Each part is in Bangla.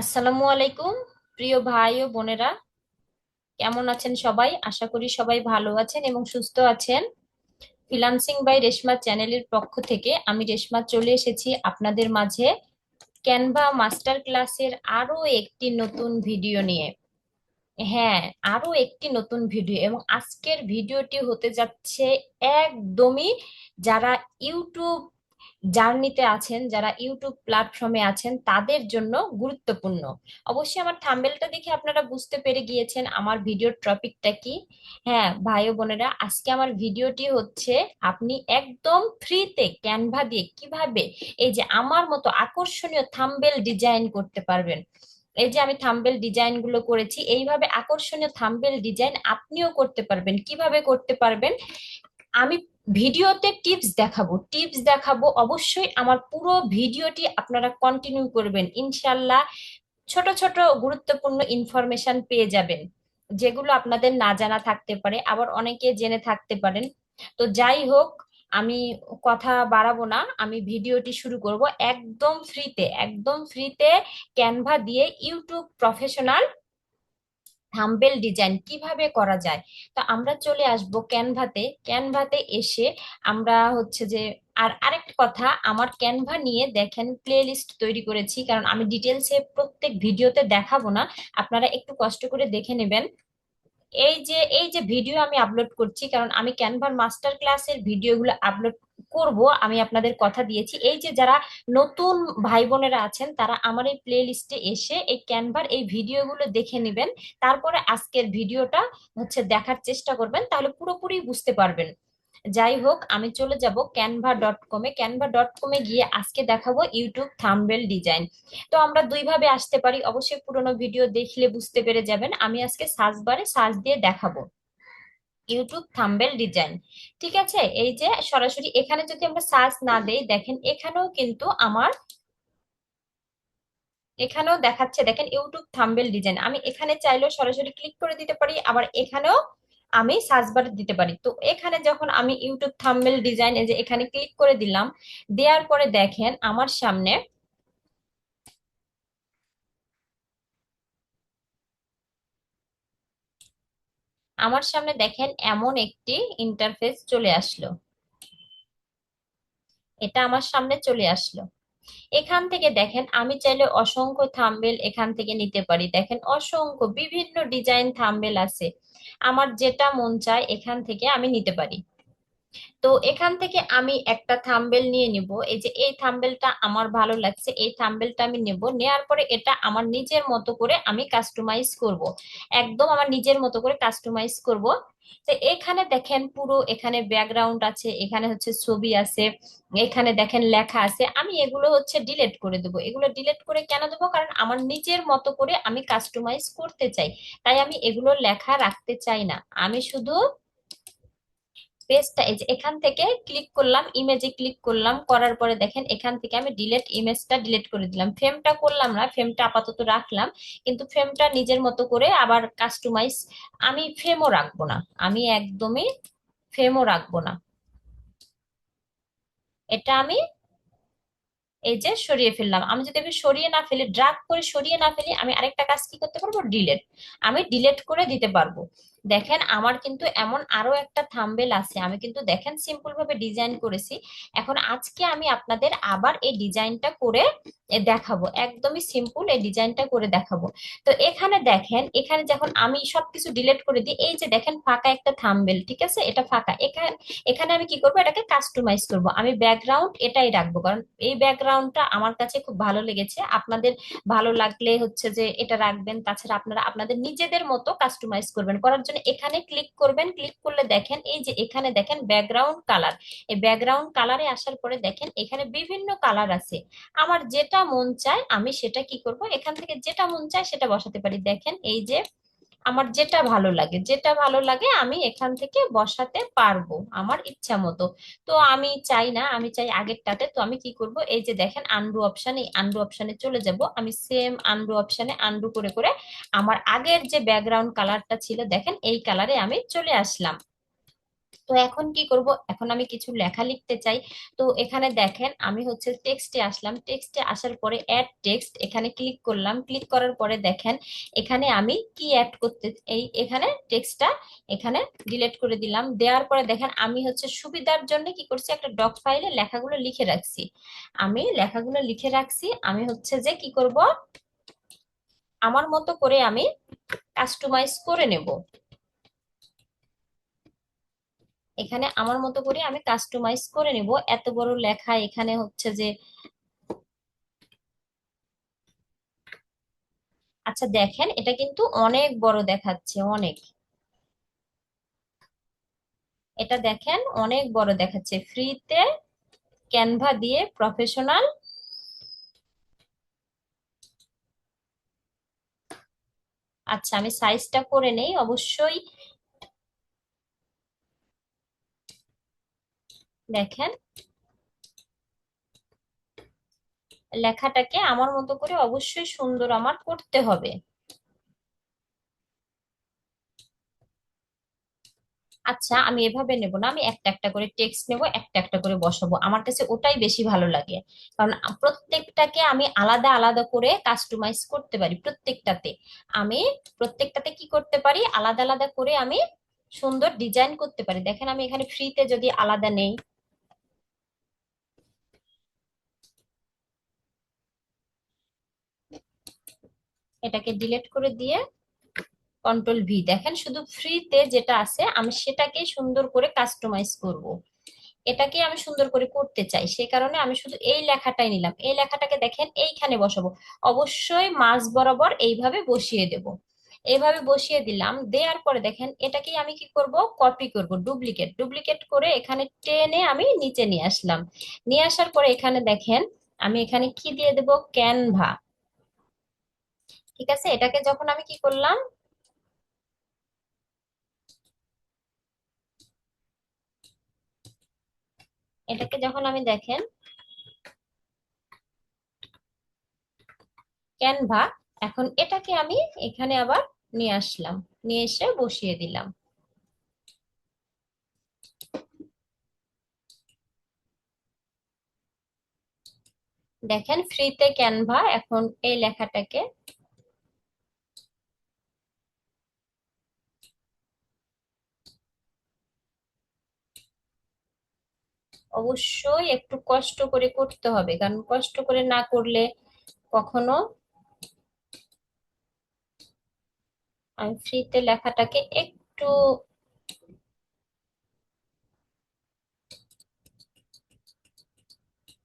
আসসালামু আলাইকুম, প্রিয় ভাই ও বোনেরা। কেমন আছেন সবাই? আশা করি সবাই ভালো আছেন এবং সুস্থ আছেন। ফ্রিল্যান্সিং বাই রেশমা চ্যানেলের পক্ষ থেকে আমি রেশমা চলে এসেছি আপনাদের মাঝে ক্যানভা মাস্টার ক্লাসের আরও একটি নতুন ভিডিও নিয়ে। হ্যাঁ আরও একটি নতুন ভিডিও এবং আজকের ভিডিওটি হতে যাচ্ছে একদমই যারা ইউটিউব জার্নিতে আছেন, যারা ইউটিউব প্ল্যাটফর্মে আছেন, তাদের জন্য গুরুত্বপূর্ণ। অবশ্যই আমার থাম্বেলটা দেখে আপনারা বুঝতে পেরে গিয়েছেন আমার ভিডিওর টপিকটা কি। হ্যাঁ ভাই বোনেরা, আজকে আমার ভিডিওটি হচ্ছে আপনি একদম ফ্রিতে ক্যানভা দিয়ে কীভাবে এই যে আমার মতো আকর্ষণীয় থাম্বেল ডিজাইন করতে পারবেন। এই যে আমি থাম্বেল ডিজাইনগুলো করেছি, এইভাবে আকর্ষণীয় থাম্বেল ডিজাইন আপনিও করতে পারবেন। কীভাবে করতে পারবেন? আমি ভিডিওতে টিপস দেখাবো। টিপস দেখাবো অবশ্যই আমার পুরো ভিডিওটি আপনারা কন্টিনিউ করবেন। ইনশাল্লাহ ছোট ছোট গুরুত্বপূর্ণ ইনফরমেশন পেয়ে যাবেন। যেগুলো আপনাদের না জানা থাকতে পারে, আবার অনেকে জেনে থাকতে পারেন। তো যাই হোক, আমি কথা বাড়াবো না, আমি ভিডিওটি শুরু করব একদম ফ্রিতে একদম ফ্রিতে ক্যানভা দিয়ে ইউটিউব প্রফেশনাল থাম্বেল ডিজাইন কীভাবে করা যায়? তো আমরা চলে আসব ক্যানভাতে। ক্যানভাতে এসে আমরা হচ্ছে যে, আর আরেকটা কথা, আমার ক্যানভা নিয়ে দেখেন প্লে লিস্ট তৈরি করেছি, কারণ আমি ডিটেলসে প্রত্যেক ভিডিওতে দেখাবো না। আপনারা একটু কষ্ট করে দেখে নেবেন। এই যে এই যে ভিডিও আমি আপলোড করছি, কারণ আমি ক্যানভার মাস্টার ক্লাসের ভিডিওগুলো আপলোড করব, আমি আপনাদের কথা দিয়েছি। এই যে যারা নতুন ভাই বোনেরা আছেন, তারা আমার এই প্লে লিস্টে এসে এই ক্যানভার এই ভিডিওগুলো দেখে নেবেন। তারপরে আজকের ভিডিওটা হচ্ছে দেখার চেষ্টা করবেন, তাহলে পুরোপুরি বুঝতে পারবেন। যাই হোক আমি চলে যাব ক্যানভা ডট কমে ক্যানভা ডট কমে গিয়ে আজকে দেখাবো ইউটিউব থাম্বেল ডিজাইন তো আমরা দুইভাবে আসতে পারি। অবশ্যই পুরোনো ভিডিও দেখলে বুঝতে পেরে যাবেন। আমি আজকে সার্চ বারে সার্চ দিয়ে দেখাবো ইউটিউব থাম্বেল ডিজাইন ঠিক আছে? এই যে সরাসরি এখানে যদি আমরা সার্চ না দেই, দেখেন এখানেও কিন্তু আমার এখানেও দেখাচ্ছে, দেখেন ইউটিউব থাম্বেল ডিজাইন আমি এখানে চাইলেও সরাসরি ক্লিক করে দিতে পারি। আবার এখানেও আমি সার্চ বারে দিতে পারি। তো এখানে যখন আমি ইউটিউব থাম্বনেল ডিজাইন এই যে এখানে ক্লিক করে দিলাম, দেওয়ার পরে দেখেন আমার সামনে আমার সামনে দেখেন এমন একটি ইন্টারফেস চলে আসলো। এটা আমার সামনে চলে আসলো। এখান থেকে দেখেন, আমি চাইলে অসংখ্য থাম্বেল এখান থেকে নিতে পারি। দেখেন, অসংখ্য বিভিন্ন ডিজাইন থাম্বেল আছে। আমার যেটা মন চায় এখান থেকে আমি নিতে পারি। তো এখান থেকে আমি একটা থাম্বেল নিয়ে নিব। এই যে এই থাম্বেলটা আমার ভালো লাগছে, এই থাম্বেলটা আমি নেব। নেয়ার পরে এটা আমার নিজের মতো করে আমি কাস্টমাইজ করব। একদম আমার নিজের মতো করে কাস্টমাইজ করব। তো এখানে দেখেন পুরো এখানে ব্যাকগ্রাউন্ড আছে, এখানে হচ্ছে ছবি আছে, এখানে দেখেন লেখা আছে। আমি এগুলো হচ্ছে ডিলেট করে দেবো। এগুলো ডিলেট করে কেন দেবো? কারণ আমার নিজের মতো করে আমি কাস্টমাইজ করতে চাই। তাই আমি এগুলো লেখা রাখতে চাই না। আমি শুধু পেজটা এই যে এখান থেকে ক্লিক করলাম ইমেজে ক্লিক করলাম, করার পরে দেখেন এখান থেকে আমি ডিলেট ইমেজটা ডিলেট করে দিলাম। ফ্রেমটা করলাম না ফ্রেমটা আপাতত রাখলাম, কিন্তু ফ্রেমটা নিজের মতো করে আবার কাস্টমাইজ আমি ফ্রেমও রাখব না, আমি একদমই ফ্রেমও রাখব না। এটা আমি এই যে সরিয়ে ফেললাম। আমি যদি আমি সরিয়ে না ফেলি ড্রাগ করে সরিয়ে না ফেলি, আমি আরেকটা কাজ কি করতে পারব? ডিলেট আমি ডিলেট করে দিতে পারব। দেখেন, আমার কিন্তু এমন আরও একটা থাম্বেল আছে। আমি কিন্তু দেখেন সিম্পল ভাবে ডিজাইন করেছি। এখন আজকে আমি আপনাদের আবার এই ডিজাইনটা করে দেখাবো। একদমই সিম্পল এই ডিজাইনটা করে দেখাবো। তো এখানে দেখেন, এখানে যখন আমি সবকিছু ডিলিট করে দিই, এই যে দেখেন, ফাঁকা একটা থাম্বেল, ঠিক আছে? এটা ফাঁকা। এখানে এখানে আমি কি করব? এটাকে কাস্টমাইজ করব। আমি ব্যাকগ্রাউন্ড এটাই রাখব। কারণ এই ব্যাকগ্রাউন্ডটা আমার কাছে খুব ভালো লেগেছে। আপনাদের ভালো লাগলে হচ্ছে যে এটা রাখবেন। তাছাড়া আপনারা আপনাদের নিজেদের মতো কাস্টমাইজ করবেন। করার জন্য এখানে ক্লিক করবেন ক্লিক করলে দেখেন এই যে এখানে দেখেন ব্যাকগ্রাউন্ড কালার এই ব্যাকগ্রাউন্ড কালারে আসার পরে দেখেন এখানে বিভিন্ন কালার আছে। আমার যেটা মন চায় আমি সেটা কি করব? এখান থেকে যেটা মন চায় সেটা বসাতে পারি। দেখেন এই যে আমার যেটা ভালো লাগে, যেটা ভালো লাগে আমি এখান থেকে বসাতে পারব আমার ইচ্ছা মতো। তো আমি চাই না, আমি চাই আগেরটাতে। তো আমি কি করব? এই যে দেখেন আন্ডু অপশন এই আন্ডু অপশনে চলে যাব। আমি সেম আন্ডু অপশনে আন্ডু করে করে আমার আগের যে ব্যাকগ্রাউন্ড কালারটা ছিল, দেখেন এই কালারে আমি চলে আসলাম। তো এখন কি করব? এখন আমি কিছু লেখা লিখতে চাই। তো এখানে দেখেন, আমি হচ্ছে টেক্সটে আসলাম। টেক্সটে আসার পরে অ্যাড টেক্সট এখানে ক্লিক করলাম। ক্লিক করার পরে দেখেন, এখানে আমি কি অ্যাড করতে, এই এখানে টেক্সটটা এখানে ডিলিট করে দিলাম। দেওয়ার পরে দেখেন, আমি হচ্ছে সুবিধার জন্য কি করছি, একটা ডক ফাইলে লেখাগুলো লিখে রাখছি। আমি লেখাগুলো লিখে রাখছি। আমি হচ্ছে যে কি করব? আমার মতো করে আমি কাস্টমাইজ করে নেব। এখানে আমার মতো করে আমি কাস্টমাইজ করে নিব। এত বড় লেখা এখানে হচ্ছে যে আচ্ছা দেখেন, এটা কিন্তু অনেক বড় দেখাচ্ছে, অনেক। এটা দেখেন, অনেক বড় দেখাচ্ছে। ফ্রিতে ক্যানভা দিয়ে প্রফেশনাল আচ্ছা আমি সাইজটা করে নেই। অবশ্যই দেখেন। লেখাটাকে আমার মতো করে অবশ্যই সুন্দর আমার করতে হবে। আচ্ছা আমি এভাবে নেব না, আমি একটা একটা করে টেক্সট নেব, একটা একটা করে বসাবো। আমার কাছে ওটাই বেশি ভালো লাগে। কারণ প্রত্যেকটাকে আমি আলাদা আলাদা করে কাস্টমাইজ করতে পারি প্রত্যেকটাতে। আমি প্রত্যেকটাতে কি করতে পারি? আলাদা আলাদা করে আমি সুন্দর ডিজাইন করতে পারি। দেখেন, আমি এখানে ফ্রিতে যদি আলাদা নেই এটাকে ডিলিট করে দিয়ে কন্ট্রোল ভি দেখেন, শুধু ফ্রিতে যেটা আছে, আমি সেটাকে সুন্দর করে কাস্টমাইজ করব। এটাকে আমি সুন্দর করে করতে চাই, সেই কারণে আমি শুধু এই লেখাটাই নিলাম। এই লেখাটাকে দেখেন, এইখানে বসাবো। অবশ্যই মাঝ বরাবর এইভাবে বসিয়ে দেব। এইভাবে বসিয়ে দিলাম, দেওয়ার পরে দেখেন এটাকে আমি কি করব? কপি করব ডুপ্লিকেট ডুপ্লিকেট করে এখানে টেনে আমি নিচে নিয়ে আসলাম। নিয়ে আসার পরে এখানে দেখেন, আমি এখানে কি দিয়ে দেব? ক্যানভা ঠিক আছে? এটাকে যখন আমি কি করলাম? এটাকে যখন আমি দেখেন ক্যানভা এখন এটাকে আমি এখানে আবার নিয়ে আসলাম। নিয়ে এসে বসিয়ে দিলাম। দেখেন ফ্রিতে ক্যানভা এখন এই লেখাটাকে অবশ্যই একটু কষ্ট করে করতে হবে। কারণ কষ্ট করে না করলে কখনো আমি ফ্রিতে লেখাটাকে একটু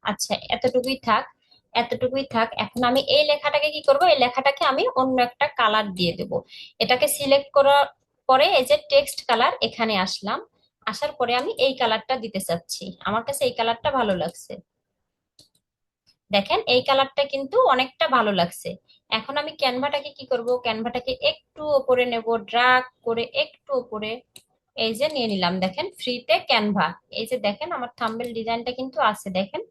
আচ্ছা এতটুকুই থাক এতটুকুই থাক। এখন আমি এই লেখাটাকে কি করব? এই লেখাটাকে আমি অন্য একটা কালার দিয়ে দেব। এটাকে সিলেক্ট করার পরে এই যে টেক্সট কালার এখানে আসলাম। আসার পরে আমি এই কালারটা দিতে চাচ্ছি। আমার কাছে এই কালারটা ভালো লাগছে। দেখেন, এই কালারটা কিন্তু অনেকটা ভালো লাগছে। এখন আমি ক্যানভাটাকে কি করব? ক্যানভাটাকে একটু ওপরে নেব ড্রাগ করে একটু ওপরে এই যে নিয়ে নিলাম। দেখেন ফ্রিতে ক্যানভা এই যে দেখেন, আমার থাম্বেল ডিজাইনটা কিন্তু আছে, দেখেন।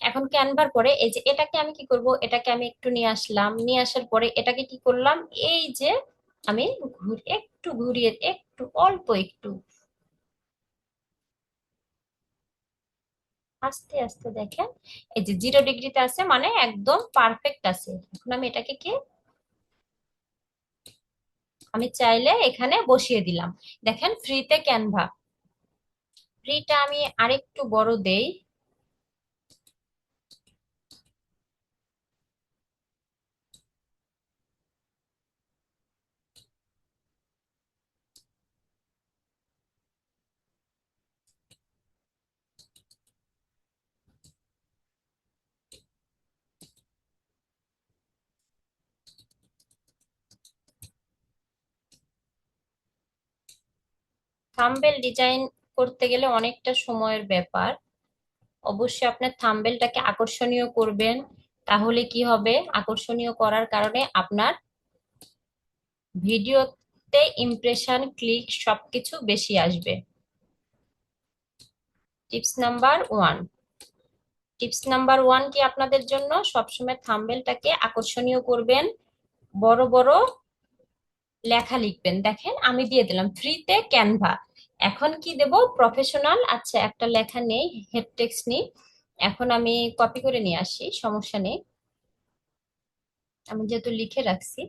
এখন ক্যানভার পরে এই যে এটাকে আমি কি করব? এটাকে আমি একটু নিয়ে আসলাম। নিয়ে আসার পরে এটাকে কি করলাম? এই যে আমি একটু ঘুরিয়ে একটু অল্প একটু। আস্তে আস্তে দেখেন। এই যে জিরো ডিগ্রিতে আছে মানে একদম পারফেক্ট আছে। এখন আমি এটাকে কি? আমি চাইলে এখানে বসিয়ে দিলাম। দেখেন ফ্রিতে ক্যানভা ফ্রিটা আমি আরেকটু বড় দেই। থাম্বেল ডিজাইন করতে গেলে অনেকটা সময়ের ব্যাপার। অবশ্যই আপনার থাম্বেলটাকে আকর্ষণীয় করবেন, তাহলে কি হবে? আকর্ষণীয় করার কারণে আপনার ভিডিওতে ইমপ্রেশন ক্লিক সবকিছু বেশি আসবে। Tips number one. Tips number one কি আপনাদের জন্য? সবসময় থাম্বেলটাকে আকর্ষণীয় করবেন, বড় বড় লেখা লিখবেন। দেখেন, আমি দিয়ে দিলাম। ফ্রিতে ক্যানভা এখন কি দেব? প্রফেশনাল আচ্ছা একটা লেখা নেই হেড টেক্সট নেই। এখন আমি কপি করে নিয়ে আসি, সমস্যা নেই। আমি যেহেতু লিখে রাখছি।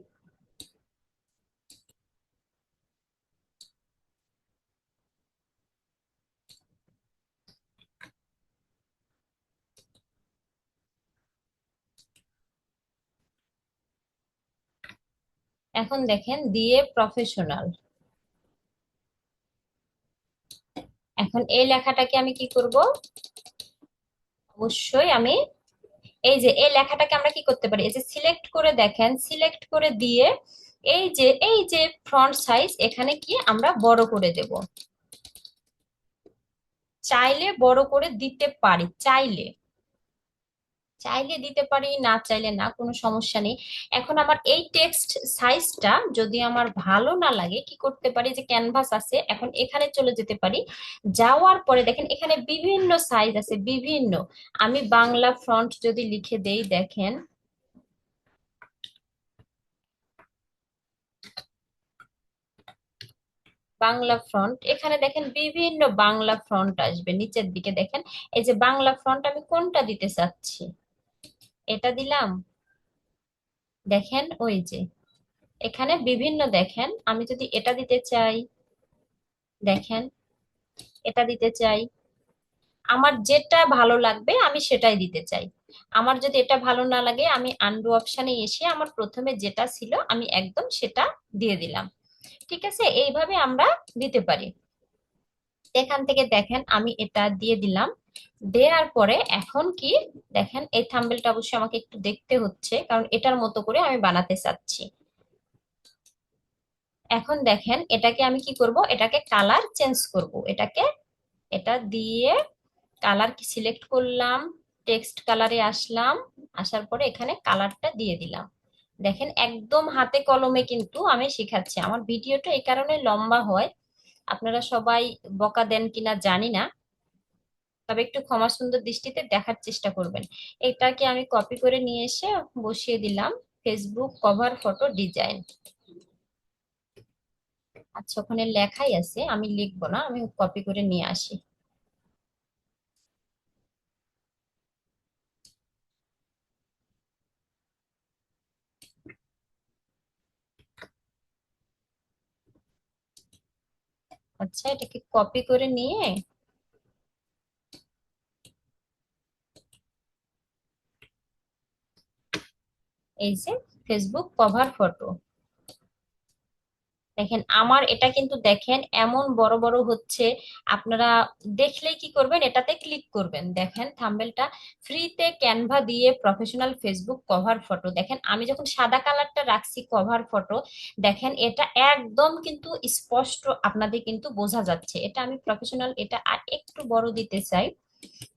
এখন দেখেন, দিয়ে প্রফেশনাল এখন এই লেখাটাকে আমি কি করব? অবশ্যই আমি এই যে, এই লেখাটাকে আমরা কি করতে পারি? এই যে সিলেক্ট করে দেখেন সিলেক্ট করে দিয়ে এই যে এই যে ফ্রন্ট সাইজ এখানে কি আমরা বড় করে দেব। চাইলে বড় করে দিতে পারি, চাইলে। চাইলে দিতে পারি, না চাইলে না, কোনো সমস্যা নেই। এখন আমার এই টেক্সট সাইজটা যদি আমার ভালো না লাগে, কি করতে পারি যে ক্যানভাস আছে, এখন এখানে চলে যেতে পারি। যাওয়ার পরে দেখেন, এখানে বিভিন্ন সাইজ আছে, বিভিন্ন। আমি বাংলা ফ্রন্ট যদি লিখে দেই, দেখেন। বাংলা ফ্রন্ট এখানে দেখেন বিভিন্ন বাংলা ফ্রন্ট আসবে, নিচের দিকে দেখেন। এই যে বাংলা ফ্রন্ট আমি কোনটা দিতে চাচ্ছি? এটা দিলাম। দেখেন ওই যে। এখানে বিভিন্ন দেখেন, আমি যদি এটা দিতে চাই, দেখেন, এটা দিতে চাই। আমার যেটা ভালো লাগবে, আমি সেটাই দিতে চাই। আমার যদি এটা ভালো না লাগে, আমি আন্ডু অপশানে এসে আমার প্রথমে যেটা ছিল, আমি একদম সেটা দিয়ে দিলাম। ঠিক আছে? এইভাবে আমরা দিতে পারি। এখান থেকে দেখেন, আমি এটা দিয়ে দিলাম। দেওয়ার পরে এখন কি, দেখেন, এই থাম্বেলটা অবশ্যই আমাকে একটু দেখতে হচ্ছে, কারণ এটার মতো করে আমি বানাতে চাচ্ছি। এখন দেখেন, এটাকে আমি কি করব, এটাকে কালার চেঞ্জ করব। এটাকে, এটা দিয়ে কালার কি সিলেক্ট করলাম টেক্সট কালারে আসলাম, আসার পরে এখানে কালারটা দিয়ে দিলাম। দেখেন, একদম হাতে কলমে কিন্তু আমি শিখাচ্ছি। আমার ভিডিওটা এই কারণে লম্বা হয়, আপনারা সবাই বকা দেন কিনা জানি না তবে একটু ক্ষমা সুন্দর দৃষ্টিতে দেখার চেষ্টা করবেন। এটাকে আমি কপি করে নিয়ে এসে বসিয়ে দিলাম ফেসবুক কভার ফটো ডিজাইন আচ্ছা ওখানে লেখাই আছে, আমি লিখব না, আমি কপি করে নিয়ে আসি। আচ্ছা এটাকে কপি করে নিয়ে এই যে ফেসবুক কভার ফটো দেখেন, আমার এটা কিন্তু দেখেন, এমন বড় বড় হচ্ছে, আপনারা দেখলেই কি করবেন, এটাতে ক্লিক করবেন। দেখেন থাম্বেলটা ফ্রিতে ক্যানভা দিয়ে প্রফেশনাল ফেসবুক কভার ফটো দেখেন, আমি যখন সাদা কালারটা রাখছি কভার ফটো দেখেন, এটা একদম কিন্তু স্পষ্ট আপনাদের কিন্তু বোঝা যাচ্ছে। এটা আমি প্রফেশনাল এটা আর একটু বড় দিতে চাই।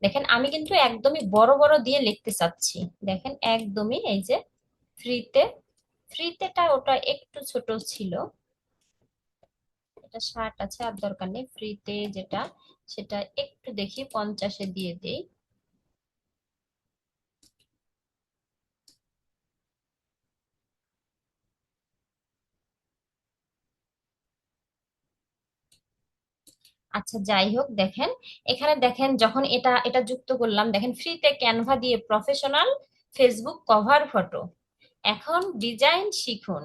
দেখেন, আমি কিন্তু একদমই বড় বড় দিয়ে লিখতে চাচ্ছি। দেখেন, একদমই এই যে ফ্রিতে, ফ্রিতেটা ওটা একটু ছোট ছিল। একটা শার্ট আছে, আর দরকার নেই। ফ্রিতে যেটা, সেটা একটু দেখি, পঞ্চাশে দিয়ে দেই। আচ্ছা যাই হোক, দেখেন। এখানে দেখেন, যখন এটা এটা যুক্ত করলাম, দেখেন, ফ্রিতে ক্যানভা দিয়ে প্রফেশনাল ফেসবুক কভার ফটো এখন ডিজাইন শিখুন।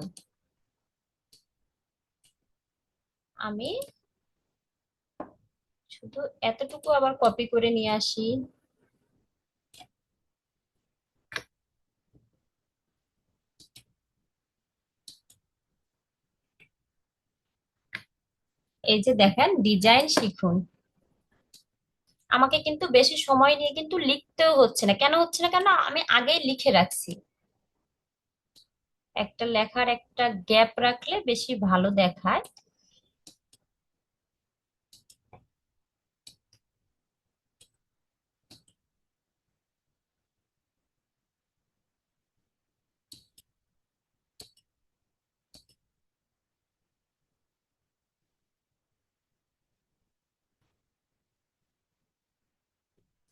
আমি শুধু এতটুকু আবার কপি করে নিয়ে আসি। এই যে দেখেন ডিজাইন শিখুন। আমাকে কিন্তু বেশি সময় নিয়ে কিন্তু লিখতেও হচ্ছে না। কেন হচ্ছে না কেন? আমি আগেই লিখে রাখছি। একটা লেখার একটা গ্যাপ রাখলে বেশি ভালো দেখায়।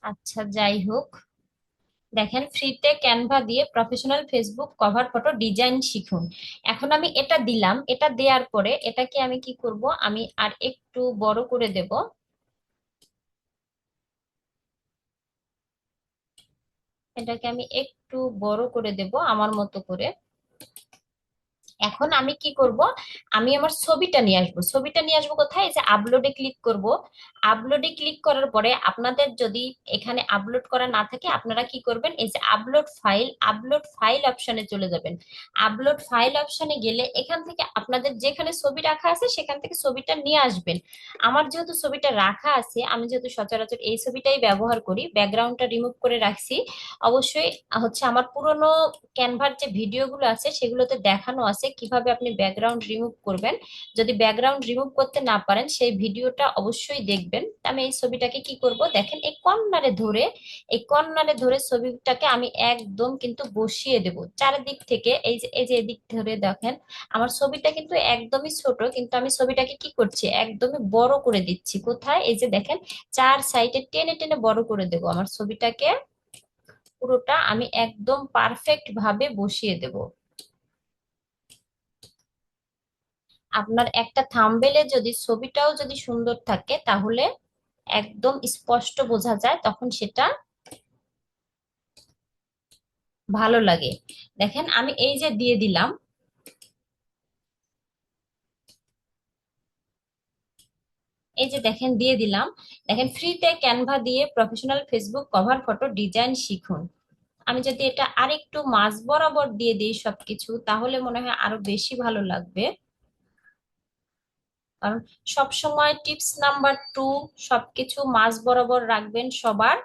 আচ্ছা যাই হোক। দেখেন ফ্রিতে ক্যানভা দিয়ে professional Facebook cover photo design শিখুন। এখন আমি এটা দিলাম, এটা দেওয়ার পরে এটাকে আমি কি করব, আমি আর একটু বড় করে দেব। এটাকে আমি একটু বড় করে দেব আমার মতো করে। এখন আমি কি করব? আমি আমার ছবিটা নিয়ে আসব। ছবিটা নিয়ে আসব কোথায়? যে আপলোডে ক্লিক করব। আপলোডে ক্লিক করার পরে আপনাদের যদি এখানে আপলোড করা না থাকে, আপনারা কি করবেন? এই যে আপলোড ফাইল আপলোড ফাইল অপশনে চলে যাবেন। আপলোড ফাইল অপশনে গেলে এখান থেকে আপনাদের যেখানে ছবি রাখা আছে, সেখান থেকে ছবিটা নিয়ে আসবেন। আমার যেহেতু ছবিটা রাখা আছে, আমি যেহেতু সচরাচর এই ছবিটাই ব্যবহার করি ব্যাকগ্রাউন্ডটা রিমুভ করে রাখছি। অবশ্যই হচ্ছে আমার পুরনো ক্যানভার যে ভিডিওগুলো আছে, সেগুলোতে দেখানো আছে। কীভাবে আপনি ব্যাকগ্রাউন্ড রিমুভ করবেন। যদি ব্যাকগ্রাউন্ড রিমুভ করতে না পারেন, সেই ভিডিওটা অবশ্যই দেখবেন। আমি এই ছবিটাকে কি করব? দেখেন, এই কর্নারে ধরে, এই কর্নারে ধরে ছবিটাকে আমি একদম কিন্তু বসিয়ে দেব। চারিদিক থেকে, এই যে এই যে এদিক ধরে দেখেন, আমার ছবিটা কিন্তু একদমই ছোট, কিন্তু আমি ছবিটাকে কি করছি? একদমই বড় করে দিচ্ছি। কোথায়? এই যে দেখেন, চার সাইডে টেনে টেনে বড় করে দেব। আমার ছবিটাকে পুরোটা আমি একদম পারফেক্ট ভাবে বসিয়ে দেব। আপনার একটা থাম্বেলে যদি, ছবিটাও যদি সুন্দর থাকে, তাহলে একদম স্পষ্ট বোঝা যায়, তখন সেটা ভালো লাগে। দেখেন, আমি এই যে দিয়ে দিলাম। এই যে দেখেন, দিয়ে দিলাম। দেখেন ফ্রিতে ক্যানভা দিয়ে professional Facebook cover photo design শিখুন। আমি যদি এটা আরেকটু মাঝ বরাবর দিয়ে দিই সবকিছু, তাহলে মনে হয় আরও বেশি ভালো লাগবে। কারণ সব সময় টিপস নাম্বার টু, সবকিছু মাঝ বরাবর রাখবেন সবার।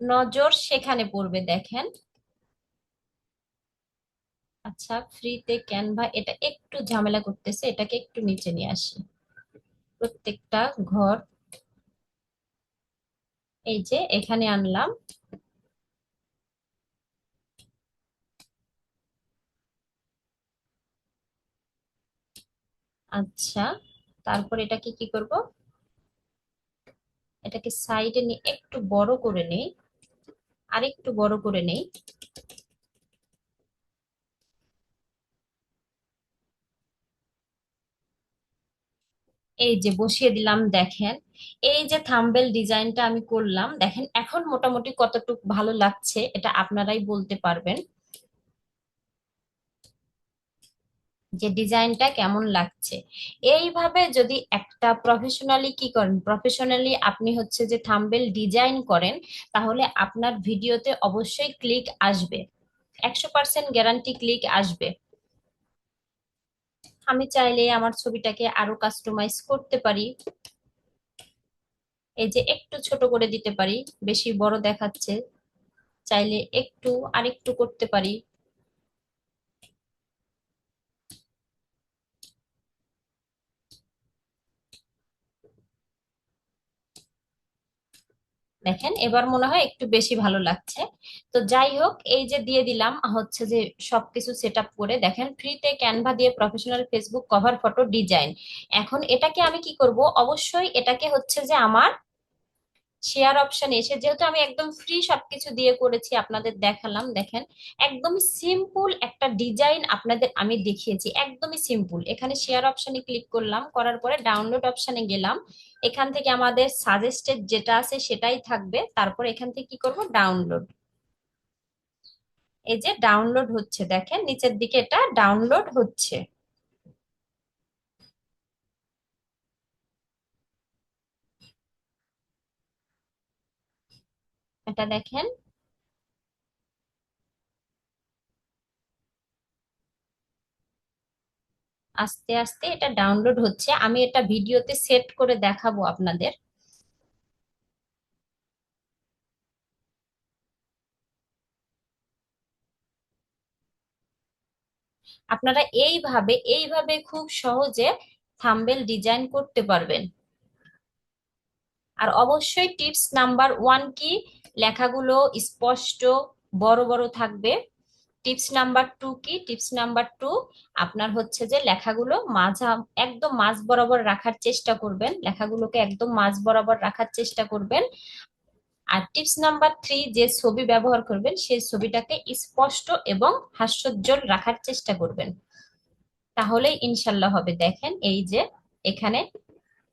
নজর সেখানে পড়বে, দেখেন। আচ্ছা ফ্রিতে ক্যানভা, এটা একটু ঝামেলা করতেছে, এটাকে একটু নিচে নিয়ে আসি। প্রত্যেকটা ঘর, এই যে এখানে আনলাম। আচ্ছা তারপর এটাকে কি করব? এটাকে সাইডে নিয়ে একটু বড় করে নেই আর একটু বড় করে নেই। এই যে বসিয়ে দিলাম, দেখেন। এই যে থাম্বেল ডিজাইনটা আমি করলাম, দেখেন এখন মোটামুটি কতটুকু ভালো লাগছে, এটা আপনারাই বলতে পারবেন। যে ডিজাইনটা কেমন লাগছে। এইভাবে যদি একটা প্রফেশনালি কি করেন প্রফেশনালি আপনি হচ্ছে যে থাম্বেল ডিজাইন করেন, তাহলে আপনার ভিডিওতে অবশ্যই ক্লিক আসবে। একশো পার্সেন্ট গ্যারান্টি ক্লিক আসবে। আমি চাইলে আমার ছবিটাকে আরও কাস্টমাইজ করতে পারি। এই যে একটু ছোট করে দিতে পারি, বেশি বড় দেখাচ্ছে। চাইলে একটু আরেকটু করতে পারি। দেখেন, এবার মনে হয় একটু বেশি ভালো লাগছে। তো যাই হোক, এই যে দিয়ে দিলাম হচ্ছে যে সবকিছু সেট আপ করে, দেখেন ফ্রিতে ক্যানভা দিয়ে professional Facebook cover photo design এখন এটাকে আমি কি করব? অবশ্যই এটাকে হচ্ছে যে আমার শেয়ার অপশন এসে যেহেতু আমি একদম ফ্রি সবকিছু দিয়ে করেছি, আপনাদের দেখালাম, দেখেন, একদমই সিম্পল একটা ডিজাইন আপনাদের আমি দেখিয়েছি, একদমই সিম্পল এখানে শেয়ার অপশনে ক্লিক করলাম, করার পরে ডাউনলোড অপশনে গেলাম, এখান থেকে আমাদের সাজেস্টেড যেটা আছে সেটাই থাকবে, তারপর এখান থেকে কি করব? ডাউনলোড এই যে ডাউনলোড হচ্ছে, দেখেন, নিচের দিকে এটা ডাউনলোড হচ্ছে। এটা দেখেন। আস্তে আস্তে এটা ডাউনলোড হচ্ছে। আমি এটা ভিডিওতে সেট করে দেখাবো আপনাদের। আপনারা এইভাবে এইভাবে খুব সহজে থাম্বেল ডিজাইন করতে পারবেন। আর অবশ্যই টিপস নাম্বার ওয়ান কি? লেখাগুলো স্পষ্ট, বড় বড় থাকবে। টিপস নাম্বার টু কি? টিপস নাম্বার টু, আপনার হচ্ছে যে লেখাগুলো মাঝা, একদম মাঝ বরাবর রাখার চেষ্টা করবেন। লেখাগুলোকে একদম মাঝ বরাবর রাখার চেষ্টা করবেন। আর টিপস নাম্বার থ্রি, যে ছবি ব্যবহার করবেন, সেই ছবিটাকে স্পষ্ট এবং হাস্যোজ্জ্বল রাখার চেষ্টা করবেন। তাহলেই ইনশাল্লাহ হবে। দেখেন, এই যে এখানে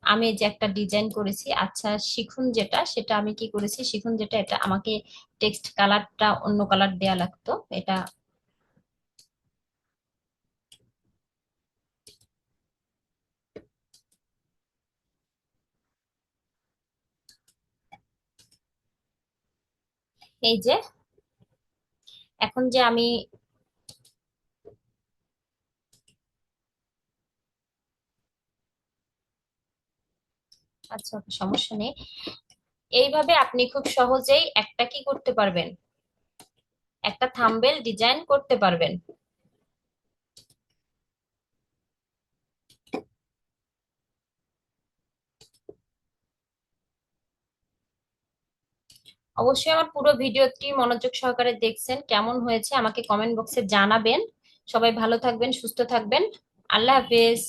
আমি যে একটা ডিজাইন করেছি আচ্ছা শিখুন যেটা, সেটা আমি কি করেছি? শিখুন যেটা, এটা আমাকে টেক্সট কালারটা অন্য কালার দেয়া লাগতো, এটা এই যে, এখন যে আমি আচ্ছা সমস্যা নেই। এইভাবে আপনি খুব সহজেই একটা কি করতে পারবেন? একটা থাম্বেল ডিজাইন করতে পারবেন। অবশ্যই আমার পুরো ভিডিওটি মনোযোগ সহকারে দেখছেন, কেমন হয়েছে আমাকে কমেন্ট বক্সে জানাবেন। সবাই ভালো থাকবেন, সুস্থ থাকবেন। আল্লাহ হাফেজ।